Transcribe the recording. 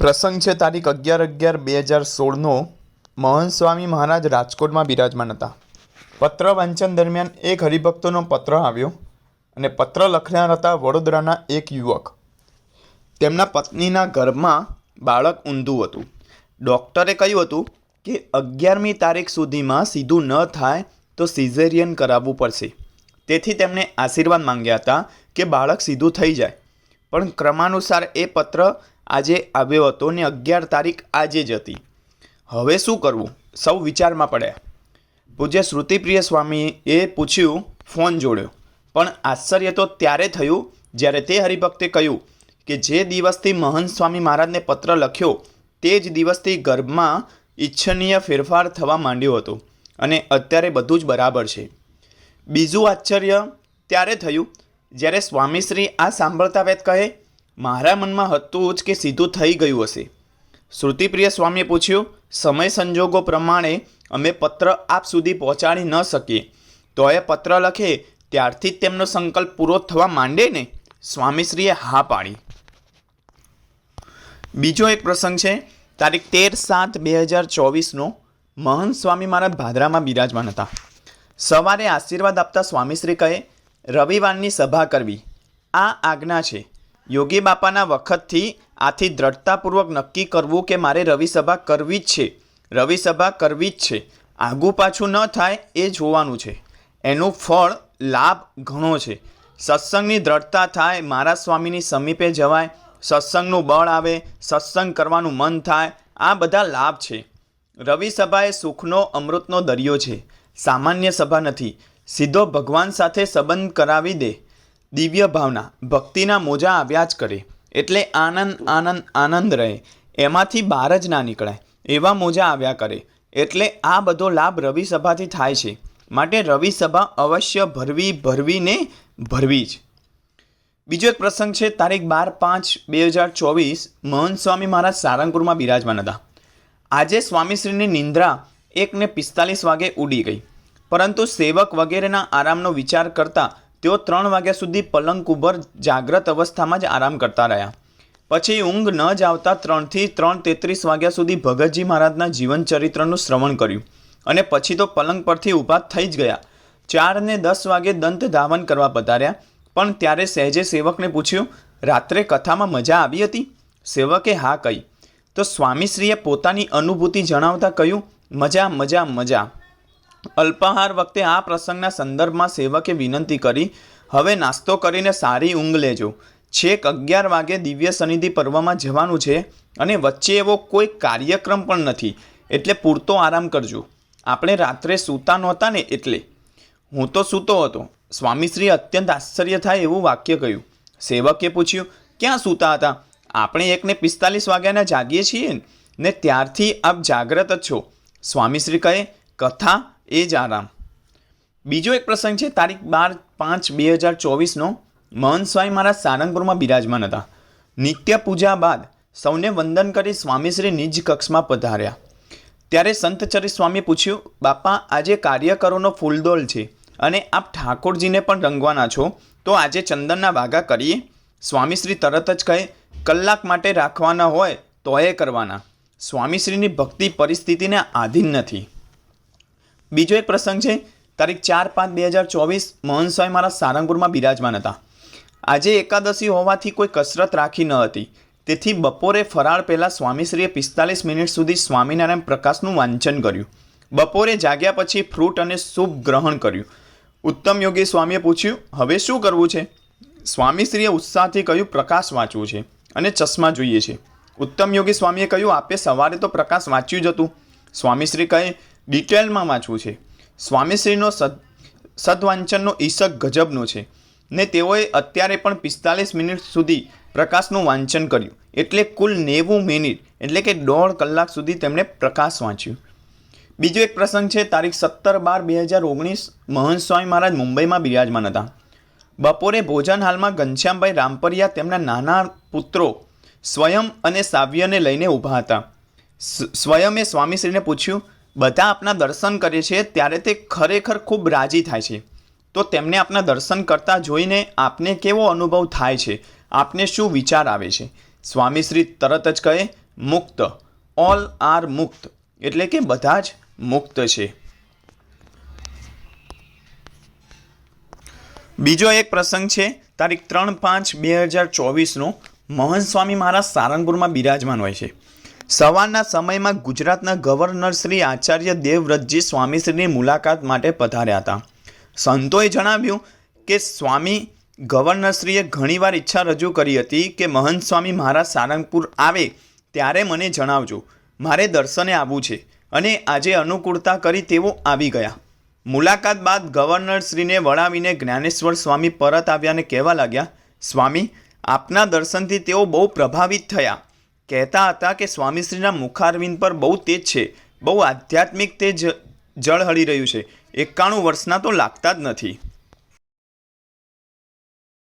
પ્રસંગ છે તારીખ અગિયાર અગિયાર બે હજાર સોળનો. મહંત સ્વામી મહારાજ રાજકોટમાં બિરાજમાન હતા. પત્ર વાંચન દરમિયાન એક હરિભક્તોનો પત્ર આવ્યો અને પત્ર લખનાર હતા વડોદરાના એક યુવક. તેમના પત્નીના ઘરમાં બાળક ઊંધું હતું. ડૉક્ટરે કહ્યું હતું કે અગિયારમી તારીખ સુધીમાં સીધું ન થાય તો સિઝેરિયન કરાવવું પડશે. તેથી તેમણે આશીર્વાદ માંગ્યા હતા કે બાળક સીધું થઈ જાય. પણ ક્રમાનુસાર એ પત્ર આજે આવ્યો હતો ને અગિયાર તારીખ આજે જ હતી. હવે શું કરવું? સૌ વિચારમાં પડ્યા. પૂજ્ય શ્રુતિપ્રિય સ્વામીએ પૂછ્યું, ફોન જોડ્યો. પણ આશ્ચર્ય તો ત્યારે થયું જ્યારે તે હરિભક્તે કહ્યું કે જે દિવસથી મહંત સ્વામી મહારાજને પત્ર લખ્યો, તે જ દિવસથી ગર્ભમાં ઈચ્છનીય ફેરફાર થવા માંડ્યો હતો અને અત્યારે બધું જ બરાબર છે. બીજું આશ્ચર્ય ત્યારે થયું જ્યારે સ્વામીશ્રી આ સાંભળતા વેત કહે મારા મનમાં હતું જ કે સીધું થઈ ગયું હશે. શ્રુતિપ્રિય સ્વામીએ પૂછ્યું, સમય સંજોગો પ્રમાણે અમે પત્ર આપ સુધી પહોંચાડી ન શકીએ. તો એ પત્ર લખે, ત્યારથી જ તેમનો સંકલ્પ પૂરો થવા માંડે ને? સ્વામીશ્રીએ હા પાડી. બીજો એક પ્રસંગ છે, તારીખ તેર સાત બે હજાર ચોવીસનો. મહંત સ્વામી મહારાજ ભાદરામાં બિરાજમાન હતા. સવારે આશીર્વાદ આપતા સ્વામીશ્રી કહે, રવિવારની સભા કરવી. આ આજ્ઞા છે. યોગી બાપાના વખતથી આથી દ્રઢતાપૂર્વક નક્કી કરવું કે મારે રવિસભા કરવી જ છે. રવિસભા કરવી જ છે. આગું પાછું ન થાય એ જોવાનું છે. એનું ફળ, લાભ ઘણો છે. સત્સંગની દ્રઢતા થાય, મારા સ્વામીની સમીપે જવાય, સત્સંગનું બળ આવે, સત્સંગ કરવાનું મન થાય, આ બધા લાભ છે. રવિ સભા એ સુખનો, અમૃતનો દરિયો છે. સામાન્ય સભા નથી. સીધો ભગવાન સાથે સંબંધ કરાવી દે. દિવ્ય ભાવના, ભક્તિના મોજા આવ્યા જ કરે. એટલે આનંદ આનંદ આનંદ રહે. એમાંથી બહાર જ ના નીકળાય. એવા મોજા આવ્યા કરે. એટલે આ બધો લાભ રવિ સભાથી થાય છે. માટે રવિ સભા અવશ્ય ભરવી, ભરવીને ભરવી જ. બીજો એક પ્રસંગ છે, તારીખ બાર પાંચ બે હજાર ચોવીસ મહંત સ્વામી મહારાજ સારંગપુરમાં બિરાજમાન હતા. આજે સ્વામીશ્રીની નિંદ્રા એકને પિસ્તાલીસ વાગે ઉડી ગઈ. પરંતુ સેવક વગેરેના આરામનો વિચાર કરતા તેઓ ત્રણ વાગ્યા સુધી પલંગ ઉપર જાગ્રત અવસ્થામાં જ આરામ કરતા રહ્યા. પછી ઊંઘ ન જ આવતા ત્રણથી ત્રણ તેત્રીસ વાગ્યા સુધી ભગતજી મહારાજના જીવન ચરિત્રનું શ્રવણ કર્યું અને પછી તો પલંગ પરથી ઊભા થઈ જ ગયા. ચાર ને દસ વાગે દંત ધાવન કરવા પધાર્યા. પણ ત્યારે સહેજે સેવકને પૂછ્યું, રાત્રે કથામાં મજા આવી હતી? સેવકે હા કહી. તો સ્વામીશ્રીએ પોતાની અનુભૂતિ જણાવતા કહ્યું, મજા મજા મજા. અલ્પાહાર વખતે આ પ્રસંગના સંદર્ભમાં સેવકે વિનંતી કરી, હવે નાસ્તો કરીને સારી ઊંઘ લેજો. છેક અગિયાર વાગે દિવ્ય સનિધિ પર્વમાં જવાનું છે અને વચ્ચે એવો કોઈ કાર્યક્રમ પણ નથી, એટલે પૂરતો આરામ કરજો. આપણે રાત્રે સૂતા નહોતા ને એટલે. હું તો સૂતો હતો. સ્વામીશ્રી અત્યંત આશ્ચર્ય થાય એવું વાક્ય કહ્યું. સેવકે પૂછ્યું, ક્યાં સૂતા હતા? આપણે એકને પિસ્તાલીસ વાગ્યાના જાગીએ છીએ ને ત્યારથી આપ જાગ્રત જ છો. સ્વામીશ્રી કહે, કથા એ જ આરામ. બીજો એક પ્રસંગ છે, તારીખ બાર પાંચ બે હજાર ચોવીસનો. મહંત સ્વામી મહારાજ સારંગપુરમાં બિરાજમાન હતા. નિત્ય પૂજા બાદ સૌને વંદન કરી સ્વામીશ્રી નિજ કક્ષમાં પધાર્યા. ત્યારે સંતચરિત સ્વામીએ પૂછ્યું, બાપા, આજે કાર્યકરોનો ફૂલદોલ છે અને આપ ઠાકોરજીને પણ રંગવાના છો, તો આજે ચંદનના વાઘા કરીએ? સ્વામીશ્રી તરત જ કહે, કલાક માટે રાખવાના હોય તો એ કરવાના સ્વામીશ્રીની ભક્તિ પરિસ્થિતિને આધીન નથી. બીજો એક પ્રસંગ છે, તારીખ ચાર પાંચ બે હજાર ચોવીસ, મોહન સ્વામી મારા સારંગપુરમાં બિરાજમાન હતા. આજે એકાદશી હોવાથી કોઈ કસરત રાખી ન હતી. તેથી બપોરે ફરાળ પહેલાં સ્વામીશ્રીએ પિસ્તાલીસ મિનિટ સુધી સ્વામિનારાયણ પ્રકાશનું વાંચન કર્યું. બપોરે જાગ્યા પછી ફ્રૂટ અને સૂપ ગ્રહણ કર્યું. ઉત્તમ યોગી સ્વામીએ પૂછ્યું, હવે શું કરવું છે? સ્વામીશ્રીએ ઉત્સાહથી કહ્યું, પ્રકાશ વાંચવું છે અને ચશ્મા જોઈએ છે. ઉત્તમ યોગી સ્વામીએ કહ્યું, આપે સવારે તો પ્રકાશ વાંચ્યું જ હતું. સ્વામીશ્રી કહે ડિટેલમાં વાંચવું છે. સ્વામીશ્રીનો સદ, સદવાંચનનો ઈશક ગજબનો છે ને તેઓએ અત્યારે પણ પિસ્તાલીસ મિનિટ સુધી પ્રકાશનું વાંચન કર્યું. એટલે કુલ નેવું મિનિટ, એટલે કે દોઢ કલાક સુધી તેમણે પ્રકાશ વાંચ્યું. બીજો એક પ્રસંગ છે, તારીખ સત્તર બાર બે હજાર ઓગણીસ, મહંત સ્વામી મહારાજ મુંબઈમાં બિરાજમાન હતા. બપોરે ભોજન હાલમાં ઘનશ્યામભાઈ રામપરિયા તેમના નાના પુત્રો સ્વયં અને સાવ્યને લઈને ઊભા હતા. સ્વયંએ સ્વામીશ્રીને પૂછ્યું બધા આપના દર્શન કરે છે, ત્યારે તે ખરેખર ખૂબ રાજી થાય છે. તો તેમને આપના દર્શન કરતા જોઈને આપને કેવો અનુભવ થાય છે? આપને શું વિચાર આવે છે? સ્વામીશ્રી તરત જ કહે, મુક્ત. ઓલ આર મુક્ત. એટલે કે બધા જ મુક્ત છે. બીજો એક પ્રસંગ છે, તારીખ ત્રણ પાંચ બે હજાર ચોવીસનો. મોહન સ્વામી મહારાજ સારંગપુરમાં બિરાજમાન હોય છે. સવારના સમયમાં ગુજરાતના ગવર્નર શ્રી આચાર્ય દેવવ્રતજી સ્વામીશ્રીની મુલાકાત માટે પધાર્યા હતા. સંતોએ જણાવ્યું કે સ્વામી ગવર્નરશ્રીએ ઘણીવાર ઈચ્છા રજૂ કરી હતી કે મહંત સ્વામી મહારાજ સારંગપુર આવે ત્યારે મને જણાવજો. મારે દર્શને આવવું છે અને આજે અનુકૂળતા કરી તેઓ આવી ગયા. મુલાકાત બાદ ગવર્નરશ્રીને વળાવીને જ્ઞાનેશ્વર સ્વામી પરત આવ્યાને કહેવા લાગ્યા, સ્વામી, આપના દર્શનથી તેઓ બહુ પ્રભાવિત થયા. કહેતા હતા કે સ્વામીશ્રીના મુખારવિંદ પર બહુ તેજ છે. બહુ આધ્યાત્મિક તેજ જળ હળી રહ્યું છે. એકાણું વર્ષના તો લાગતા જ નથી.